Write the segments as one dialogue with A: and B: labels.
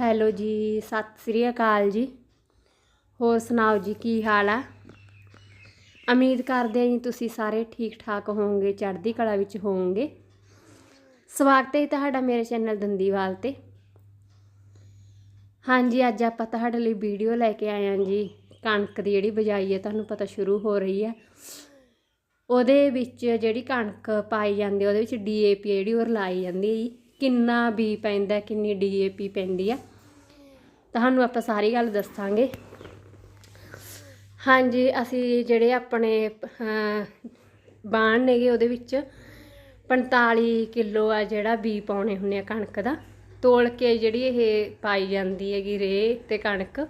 A: Hello ਜੀ, ਸਤਿ ਸ੍ਰੀ ਅਕਾਲ ਜੀ। ਹੋਰ ਸੁਣਾਓ ਜੀ, ਕੀ ਹਾਲ ਆ? ਉਮੀਦ ਕਰਦੇ ਹਾਂ ਜੀ ਤੁਸੀਂ ਸਾਰੇ ਠੀਕ ਠਾਕ ਹੋਵੋਗੇ, ਚੜ੍ਹਦੀ ਕਲਾ ਵਿੱਚ ਹੋਵੋਗੇ। ਸਵਾਗਤ ਹੈ ਤੁਹਾਡਾ ਮੇਰੇ ਚੈਨਲ ਦੰਦੀਵਾਲ ਤੇ। ਹਾਂਜੀ, ਅੱਜ ਆਪਾਂ ਤੁਹਾਡੇ ਲਈ ਵੀਡੀਓ ਲੈ ਕੇ ਆਏ ਹਾਂ ਜੀ। ਕਣਕ ਦੀ ਜਿਹੜੀ ਬਜਾਈ ਹੈ, ਤੁਹਾਨੂੰ ਪਤਾ ਸ਼ੁਰੂ ਹੋ ਰਹੀ ਹੈ। ਉਹਦੇ ਵਿੱਚ ਜਿਹੜੀ ਕਣਕ ਪਾਈ ਜਾਂਦੀ ਉਹਦੇ ਵਿੱਚ ਡੀਏਪੀ ਜਿਹੜੀ ਉਹ ਲਾਈ ਜਾਂਦੀ ਹੈ ਜੀ। ਕਿੰਨਾ ਬੀ ਪੈਂਦਾ, ਕਿੰਨੀ ਡੀਏਪੀ ਪੈਂਦੀ ਆ। ਤੁਹਾਨੂੰ ਆਪਾਂ ਸਾਰੀ ਗੱਲ ਦੱਸਾਂਗੇ। ਹਾਂਜੀ, ਅਸੀਂ ਜਿਹੜੇ ਆਪਣੇ ਬਾਣ ਨੇਗੇ ਉਹਦੇ ਵਿੱਚ 45 ਕਿਲੋ ਆ ਜਿਹੜਾ ਬੀ ਪਾਉਣੇ ਹੁੰਨੇ ਆ ਕਣਕ ਦਾ। ਤੋਲ ਕੇ ਜਿਹੜੀ ਇਹ ਪਾਈ ਜਾਂਦੀ ਹੈਗੀ ਰੇ ਤੇ ਕਣਕ।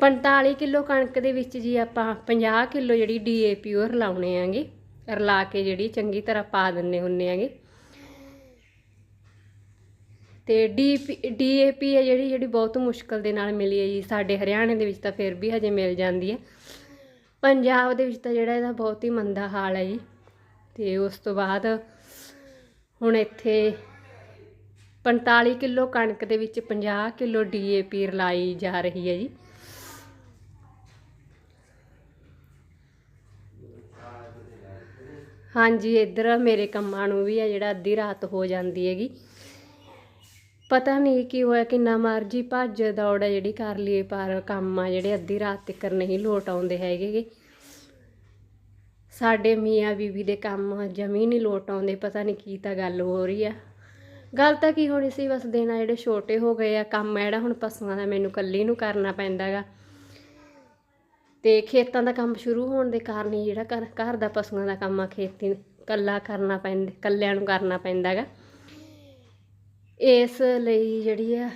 A: 45 ਕਿਲੋ ਕਣਕ ਦੇ ਵਿੱਚ ਜੀ ਆਪਾਂ 50 ਕਿਲੋ ਜਿਹੜੀ ਡੀਏਪੀ ਉਹ ਰਲਾਉਣੇ ਆਂਗੇ। ਰਲਾ ਕੇ ਜਿਹੜੀ ਚੰਗੀ ਤਰ੍ਹਾਂ ਪਾ ਦਿੰਨੇ ਹੁੰਨੇ ਆਂਗੇ। ਤੇ ਡੀਪੀ ਡੀਏਪੀ ਹੈ ਜਿਹੜੀ ਜਿਹੜੀ ਬਹੁਤ ਮੁਸ਼ਕਲ ਦੇ ਨਾਲ ਮਿਲੀ ਹੈ ਜੀ। ਸਾਡੇ ਹਰਿਆਣੇ ਦੇ ਵਿੱਚ ਤਾਂ ਫਿਰ ਵੀ ਹਜੇ ਮਿਲ ਜਾਂਦੀ ਹੈ। ਪੰਜਾਬ ਦੇ ਵਿੱਚ ਤਾਂ ਜਿਹੜਾ ਇਹਦਾ ਬਹੁਤ ਹੀ ਮੰਦਾ ਹਾਲ ਹੈ ਜੀ। ਤੇ ਉਸ ਤੋਂ ਬਾਅਦ ਹੁਣ ਇੱਥੇ 45 ਕਿਲੋ ਕਣਕ ਦੇ ਵਿੱਚ 50 ਕਿਲੋ ਡੀਏਪੀ ਰਲਾਈ ਜਾ ਰਹੀ ਹੈ ਜੀ। ਹਾਂਜੀ, ਇੱਧਰ ਮੇਰੇ ਕੰਮਾਂ ਨੂੰ ਵੀ ਹੈ ਜਿਹੜਾ ਅੱਧੀ ਰਾਤ ਹੋ ਜਾਂਦੀ ਹੈਗੀ। ਪਤਾ ਨਹੀਂ ਕੀ ਹੋਇਆ, ਕਿੰਨਾ ਮਰਜ਼ੀ ਭੱਜ ਦੌੜ ਹੈ ਜਿਹੜੀ ਕਰ ਲਈਏ, ਪਰ ਕੰਮ ਆ ਜਿਹੜੇ ਅੱਧੀ ਰਾਤ ਤੱਕ ਨਹੀਂ ਲੋਟ ਆਉਂਦੇ ਹੈਗੇ ਸਾਡੇ ਮੀਆਂ ਬੀਬੀ ਦੇ ਕੰਮ ਜਮੀ ਨਹੀਂ ਲੋਟ ਆਉਂਦੇ, ਪਤਾ ਨਹੀਂ ਕੀ ਤਾਂ ਗੱਲ ਹੋ ਰਹੀ ਆ। ਗੱਲ ਤਾਂ ਕੀ ਹੋਣੀ ਸੀ, ਬਸ ਦੇਣਾ ਜਿਹੜੇ ਛੋਟੇ ਹੋ ਗਏ ਆ, ਕੰਮ ਜਿਹੜਾ ਹੁਣ ਪਸ਼ੂਆਂ ਦਾ ਮੈਨੂੰ ਕੱਲੀ ਨੂੰ ਕਰਨਾ ਪੈਂਦਾਗਾ ਤੇ ਖੇਤਾਂ ਦਾ ਕੰਮ ਸ਼ੁਰੂ ਹੋਣ ਦੇ ਕਾਰਨ ਹੀ ਜਿਹੜਾ ਘਰ ਘਰ ਦਾ ਪਸ਼ੂਆਂ ਦਾ ਕੰਮ ਆ, ਖੇਤੀ ਕੱਲਾ ਕਰਨਾ ਪੈਂਦਾ ਕੱਲਿਆਂ ਨੂੰ ਕਰਨਾ ਪੈਂਦਾਗਾ ਇਸ ਲਈ ਜਿਹੜੀ ਆ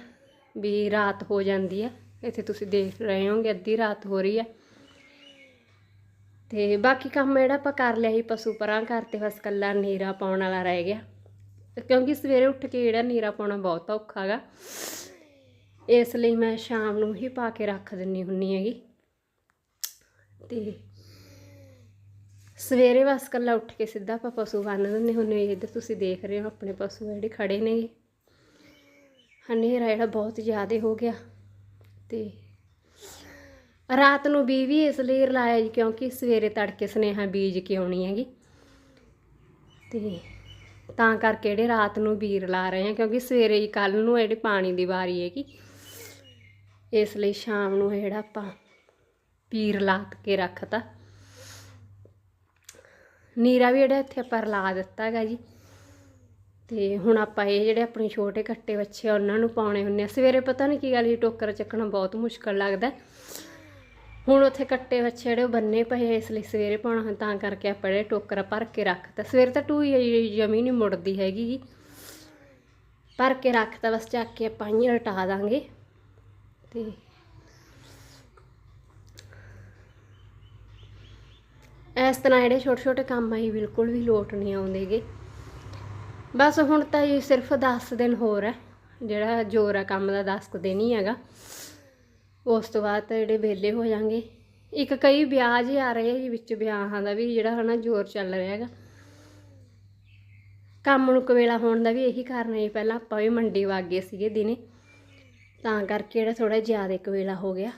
A: ਵੀ ਰਾਤ ਹੋ ਜਾਂਦੀ ਆ। ਇੱਥੇ ਤੁਸੀਂ ਦੇਖ ਰਹੇ ਹੋਗੇ ਅੱਧੀ ਰਾਤ ਹੋ ਰਹੀ ਆ। ਤੇ ਬਾਕੀ ਕੰਮ ਜਿਹੜਾ ਆਪਾਂ ਕਰ ਲਿਆ ਸੀ, ਪਸ਼ੂ ਪਰਾਂ ਕਰਤੇ ਬਸ ਕੱਲਾ ਨੀਰਾ ਪਾਉਣ ਵਾਲਾ ਰਹਿ ਗਿਆ। ਕਿਉਂਕਿ ਸਵੇਰੇ ਉੱਠ ਕੇ ਜਿਹੜਾ ਨੀਰਾ ਪਾਉਣਾ ਬਹੁਤ ਔਖਾ ਗਾ ਇਸ ਲਈ ਮੈਂ ਸ਼ਾਮ ਨੂੰ ਹੀ ਪਾ ਕੇ ਰੱਖ ਦਿੰਨੀ ਹੁੰਨੀ ਹੈਗੀ। ਤੇ ਸਵੇਰੇ ਬਸ ਕੱਲਾ ਉੱਠ ਕੇ ਸਿੱਧਾ ਆਪਾਂ ਪਸ਼ੂ ਬੰਨ ਦਿੰਦੇ ਹੁੰਨੇ ਇੱਧਰ ਤੁਸੀਂ ਦੇਖ ਰਹੇ ਹੋ, ਆਪਣੇ ਪਸ਼ੂ ਜਿਹੜੇ ਖੜੇ ਨੇ ਹਨੇਰਾ ਜਿਹੜਾ ਬਹੁਤ ਜ਼ਿਆਦਾ ਹੋ ਗਿਆ ਤੇ ਰਾਤ ਨੂੰ ਬੀ ਵੀ ਇਸ ਲਈ ਰਲਾਇਆ ਜੀ ਕਿਉਂਕਿ ਸਵੇਰੇ ਤੜਕੇ ਸਨੇਹਾ ਬੀਜ ਕੇ ਆਉਣੀ ਹੈਗੀ। ਤੇ ਤਾਂ ਕਰਕੇ ਜਿਹੜੇ ਰਾਤ ਨੂੰ ਬੀ ਲਾ ਰਹੇ ਆ ਕਿਉਂਕਿ ਸਵੇਰੇ ਹੀ ਕੱਲ ਨੂੰ ਜਿਹੜੀ ਪਾਣੀ ਦੀ ਵਾਰੀ ਹੈਗੀ। ਇਸ ਲਈ ਸ਼ਾਮ ਨੂੰ ਜਿਹੜਾ ਆਪਾਂ ਪੀਰ ਲਾ ਕੇ ਰੱਖਤਾ। ਨੀਰਾ ਵੀ ਜਿਹੜਾ ਇੱਥੇ ਆਪਾਂ ਰਲਾ ਦਿੱਤਾ ਹੈਗਾ ਜੀ। ਤੇ ਹੁਣ ਆਪਾਂ ਇਹ ਜਿਹੜੇ ਆਪਣੇ ਛੋਟੇ ਕੱਟੇ ਬੱਚੇ ਆ ਉਹਨਾਂ ਨੂੰ ਪਾਉਣੇ ਹੁੰਨੇ ਆ। ਸਵੇਰੇ ਪਤਾ ਨਹੀਂ ਕੀ ਗੱਲ ਜੀ ਟੋਕਰ ਚੱਕਣਾ ਬਹੁਤ ਮੁਸ਼ਕਲ ਲੱਗਦਾ। ਹੁਣ ਉੱਥੇ ਕੱਟੇ ਬੱਚੇ ਜਿਹੜੇ ਉਹ ਬੰਨੇ ਪਏ ਆ, ਇਸ ਲਈ ਸਵੇਰੇ ਪਾਉਣਾ ਤਾਂ ਕਰਕੇ ਆਪਾਂ ਜਿਹੜੇ ਟੋਕਰਾ ਭਰ ਕੇ ਰੱਖਤਾ। ਸਵੇਰੇ ਤਾਂ ਟੂਈ ਜਮੀ ਨਹੀਂ ਮੁੜਦੀ ਹੈਗੀ ਜੀ। ਭਰ ਕੇ ਰੱਖਤਾ ਬਸ ਚੱਕ ਕੇ ਆਪਾਂ ਹੀ ਰਟਾ ਦਾਂਗੇ। ਤੇ ਇਸ ਤਰ੍ਹਾਂ ਜਿਹੜੇ ਛੋਟੇ ਛੋਟੇ ਕੰਮ ਆਈ ਬਿਲਕੁਲ ਵੀ ਲੋਟ ਨਹੀਂ ਆਉਂਦੇਗੇ ਬਸ ਹੁਣ ਤਾਂ ਇਹ ਸਿਰਫ 10 ਦਿਨ ਹੋਰ ਹੈ, ਜਿਹੜਾ ਜ਼ੋਰ ਆ ਕੰਮ ਦਾ 10 ਕੁ ਦਿਨ ਹੀ ਹੈਗਾ। ਉਸ ਤੋਂ ਬਾਅਦ ਤਾਂ ਜਿਹੜੇ ਵਿਹਲੇ ਹੋ ਜਾਣਗੇ। ਇੱਕ ਕਈ ਵਿਆਹ ਜੇ ਆ ਰਹੇ ਜੀ ਵਿੱਚ ਵਿਆਹਾਂ ਦਾ ਵੀ, ਜਿਹੜਾ ਹਨਾ ਜ਼ੋਰ ਚੱਲ ਰਿਹਾ ਹੈਗਾ। ਕੰਮ ਨੂੰ ਕਵੇਲਾ ਹੋਣ ਦਾ ਵੀ ਇਹੀ ਕਾਰਨ ਹੈ, ਪਹਿਲਾਂ ਆਪਾਂ ਵੀ ਮੰਡੀ ਵਗ ਗਏ ਸੀਗੇ ਦਿਨੇ। ਤਾਂ ਕਰਕੇ ਜਿਹੜਾ ਥੋੜਾ ਜ਼ਿਆਦਾ ਕਵੇਲਾ ਹੋ ਗਿਆ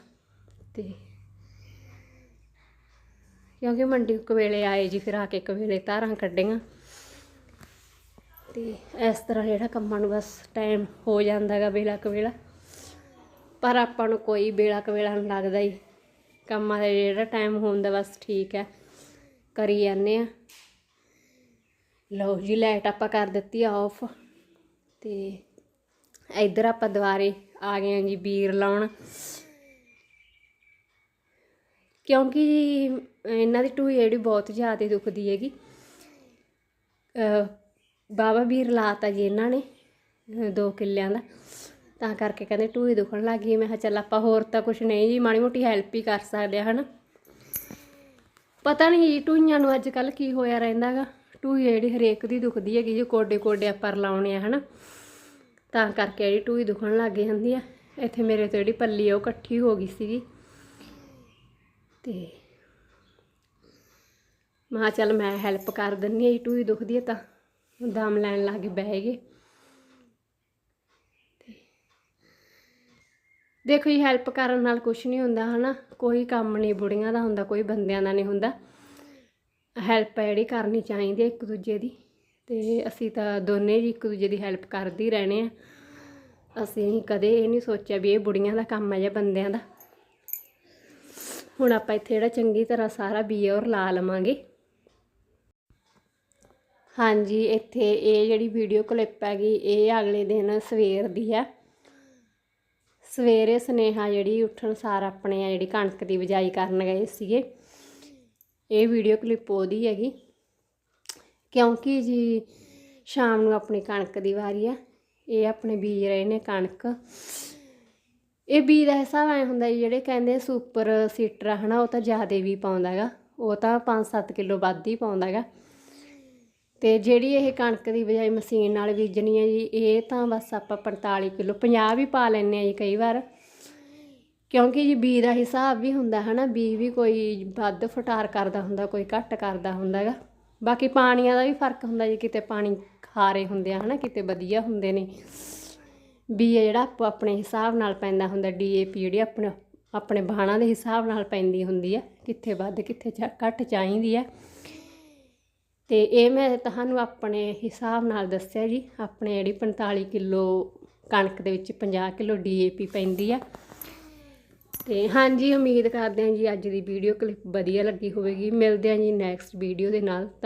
A: ਤੇ ਕਿਉਂਕਿ ਮੰਡੀ ਕਵੇਲੇ ਆਏ ਜੀ, ਫਿਰ ਆ ਕੇ ਕਵੇਲੇ ਧਾਰਾਂ ਕੱਢੀਆਂ। ਤੇ ਇਸ ਤਰ੍ਹਾਂ ਜਿਹੜਾ ਕੰਮਾਂ ਨੂੰ ਬਸ ਟਾਈਮ ਹੋ ਜਾਂਦਾਗਾ ਵੇਲਾ ਕਵੇਲਾ ਪਰ ਆਪਾਂ ਨੂੰ ਕੋਈ ਵੇਲਾ ਕਵੇਲਾ ਨਹੀਂ ਲੱਗਦਾ ਹੀ ਕੰਮਾਂ ਦਾ ਜਿਹੜਾ ਟਾਈਮ ਹੁੰਦਾ ਬਸ ਠੀਕ ਹੈ। ਕਰੀ ਜਾਂਦੇ ਆ ਲਓ ਜੀ ਲਾਈਟ ਆਪਾਂ ਕਰ ਦਿੱਤੀ ਆਫ ਤੇ ਇੱਧਰ ਆਪਾਂ ਦੁਬਾਰੇ ਆ ਗਏ ਆ ਜੀ ਬੀਰ ਲਾਉਣ। ਕਿਉਂਕਿ ਇਹਨਾਂ ਦੀ ਟੂਈ ਜਿਹੜੀ ਬਹੁਤ ਜ਼ਿਆਦਾ ਦੁਖਦੀ ਹੈਗੀ। ਅਹ ਬਾਬਾ ਵੀਰ ਲਾਤਾ ਜੀ ਇਹਨਾਂ ਨੇ ਦੋ ਕਿੱਲਿਆਂ ਦਾ। ਤਾਂ ਕਰਕੇ ਕਹਿੰਦੇ ਟੂਈ ਦੁਖਣ ਲੱਗ ਗਈ। ਮੈਂ ਕਿਹਾ ਚੱਲ ਆਪਾਂ ਹੋਰ ਤਾਂ ਕੁਝ ਨਹੀਂ ਜੀ, ਮਾੜੀ ਮੋਟੀ ਹੈਲਪ ਹੀ ਕਰ ਸਕਦੇ ਆ, ਹਨਾ। ਪਤਾ ਨਹੀਂ ਜੀ ਟੂਈਆਂ ਨੂੰ ਅੱਜ ਕੱਲ ਕੀ ਹੋਇਆ ਰਹਿੰਦਾਗਾ। ਟੂਈ ਜਿਹੜੀ ਹਰੇਕ ਦੀ ਦੁਖਦੀ ਹੈਗੀ ਜੀ ਕੋਡੇ ਕੋਡੇ ਆਪਾਂ ਲਾਉਣੇ ਆ, ਹਨਾ। ਤਾਂ ਕਰਕੇ ਜਿਹੜੀ ਟੂਈ ਦੁਖਣ ਲੱਗ ਗਈ ਹੁੰਦੀ ਆ। ਇੱਥੇ ਮੇਰੇ ਤੋਂ ਜਿਹੜੀ ਪੱਲੀ ਆ, ਉਹ ਇਕੱਠੀ ਹੋ ਗਈ ਸੀਗੀ। ਤੇ ਮੈਂ ਚੱਲ ਮੈਂ ਹੈਲਪ ਕਰ ਦਿੰਨੀ ਆ ਟੂਈ ਦੁਖਦੀ ਹੈ ਤਾਂ। ਦਮ ਲੈਣ ਲੱਗ ਬਹਿ ਗਏ। ਦੇਖੋ ਜੀ ਹੈਲਪ ਕਰਨ ਨਾਲ ਕੁਝ ਨਹੀਂ ਹੁੰਦਾ, ਹਨਾ? ਕੋਈ ਕੰਮ ਨਹੀਂ, ਬੁੜੀਆਂ ਦਾ ਹੁੰਦਾ, ਕੋਈ ਬੰਦਿਆਂ ਦਾ ਨਹੀਂ ਹੁੰਦਾ। ਹੈਲਪ ਹੈ ਜਿਹੜੀ ਕਰਨੀ ਚਾਹੀਦੀ ਹੈ ਇੱਕ ਦੂਜੇ ਦੀ। ਤੇ ਅਸੀਂ ਤਾਂ ਦੋਨੇ ਜੀ ਇੱਕ ਦੂਜੇ ਦੀ ਹੈਲਪ ਕਰਦੇ ਹੀ ਰਹਿਣੇ ਆ। ਅਸੀਂ ਕਦੇ ਇਹ ਨਹੀਂ ਸੋਚਿਆ ਵੀ ਇਹ ਬੁੜੀਆਂ ਦਾ ਕੰਮ ਹੈ ਜਾਂ ਬੰਦਿਆਂ ਦਾ। ਹੁਣ ਆਪਾਂ ਇੱਥੇ ਜਿਹੜਾ ਚੰਗੀ ਤਰ੍ਹਾਂ ਸਾਰਾ ਬੀ ਔਰ ਲਾ ਲਵਾਂਗੇ। ਹਾਂਜੀ, ਇੱਥੇ ਇਹ ਜਿਹੜੀ ਵੀਡੀਓ ਕਲਿੱਪ ਹੈਗੀ, ਇਹ ਅਗਲੇ ਦਿਨ ਸਵੇਰ ਦੀ ਹੈ। ਸਵੇਰੇ ਸਨੇਹਾ ਜਿਹੜੀ ਉੱਠਣ ਸਾਰ ਆਪਣੇ ਆ ਜਿਹੜੀ ਕਣਕ ਦੀ ਬਿਜਾਈ ਕਰਨ ਗਏ ਸੀਗੇ। ਇਹ ਵੀਡੀਓ ਕਲਿੱਪ ਉਹਦੀ ਹੈਗੀ। ਕਿਉਂਕਿ ਜੀ ਸ਼ਾਮ ਨੂੰ ਆਪਣੀ ਕਣਕ ਦੀ ਵਾਰੀ ਆ, ਇਹ ਆਪਣੇ ਬੀਜ ਰਹੇ ਨੇ ਕਣਕ। ਇਹ ਬੀਜ ਦਾ ਹਿਸਾਬ ਐ ਹੁੰਦਾ ਜੀ, ਜਿਹੜੇ ਕਹਿੰਦੇ ਸੁਪਰ ਸੀਟਰ ਆ ਹਨਾ, ਉਹ ਤਾਂ ਜ਼ਿਆਦਾ ਵੀ ਪਾਉਂਦਾ ਹੈਗਾ। ਉਹ ਤਾਂ 5-7 ਕਿਲੋ ਵੱਧ ਹੀ ਪਾਉਂਦਾ ਹੈਗਾ। ਤੇ ਜਿਹੜੀ ਇਹ ਕਣਕ ਦੀ ਬਜਾਈ ਮਸ਼ੀਨ ਨਾਲ ਬੀਜਣੀ ਹੈ ਜੀ, ਇਹ ਤਾਂ ਬਸ ਆਪਾਂ 45 ਕਿਲੋ 50 ਵੀ ਪਾ ਲੈਂਦੇ ਆ ਜੀ ਕਈ ਵਾਰ। ਕਿਉਂਕਿ ਜੀ ਬੀ ਦਾ ਹਿਸਾਬ ਵੀ ਹੁੰਦਾ ਹਨਾ, ਬੀ ਵੀ ਕੋਈ ਵੱਧ ਫਟਾਰ ਕਰਦਾ ਹੁੰਦਾ, ਕੋਈ ਘੱਟ ਕਰਦਾ ਹੁੰਦਾ ਹੈਗਾ। ਬਾਕੀ ਪਾਣੀਆਂ ਦਾ ਵੀ ਫ਼ਰਕ ਹੁੰਦਾ ਜੀ, ਕਿਤੇ ਪਾਣੀ ਖਾਰੇ ਹੁੰਦੇ ਆ ਹਨਾ, ਕਿਤੇ ਵਧੀਆ ਹੁੰਦੇ ਨੇ। ਬੀ ਹੈ ਜਿਹੜਾ ਆਪੋ ਆਪਣੇ ਹਿਸਾਬ ਨਾਲ ਪੈਂਦਾ ਹੁੰਦਾ ਡੀਏਪੀ ਜਿਹੜੀ ਆਪਣੇ ਆਪਣੇ ਬਾਣਾ ਦੇ ਹਿਸਾਬ ਨਾਲ ਪੈਂਦੀ ਹੁੰਦੀ ਆ, ਕਿੱਥੇ ਵੱਧ ਕਿੱਥੇ ਚਾ- ਘੱਟ ਚਾਹੀਦੀ ਆ। ਤੇ ਇਹ ਮੈਂ ਤੁਹਾਨੂੰ ਆਪਣੇ ਹਿਸਾਬ ਨਾਲ ਦੱਸਿਆ ਜੀ, ਆਪਣੇ ਜਿਹੜੀ 45 ਕਿਲੋ ਕਣਕ ਦੇ ਵਿੱਚ 50 ਕਿਲੋ ਡੀਏਪੀ ਪੈਂਦੀ ਆ। ਤੇ ਹਾਂਜੀ, ਉਮੀਦ ਕਰਦੇ ਹਾਂ ਜੀ ਅੱਜ ਦੀ ਵੀਡੀਓ ਕਲਿੱਪ ਵਧੀਆ ਲੱਗੀ ਹੋਵੇਗੀ। ਮਿਲਦੇ ਹਾਂ ਜੀ ਨੈਕਸਟ ਵੀਡੀਓ ਦੇ ਨਾਲ। ਤਾਂ